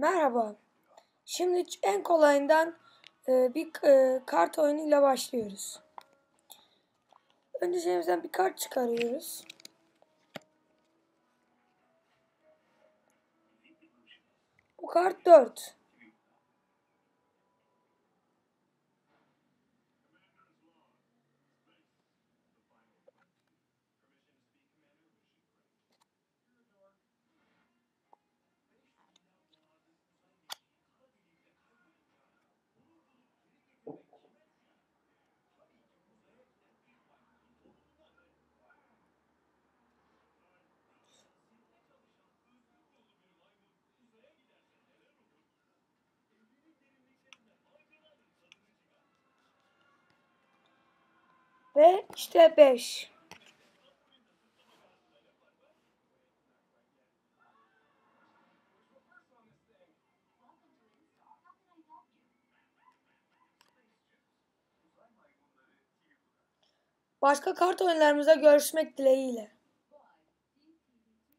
Merhaba. Şimdi en kolayından e, bir e, kart oyunuyla başlıyoruz. Önce cebimizden bir kart çıkarıyoruz. Bu kart 4. Ve işte 5. Başka kart oyunlarımızda görüşmek dileğiyle.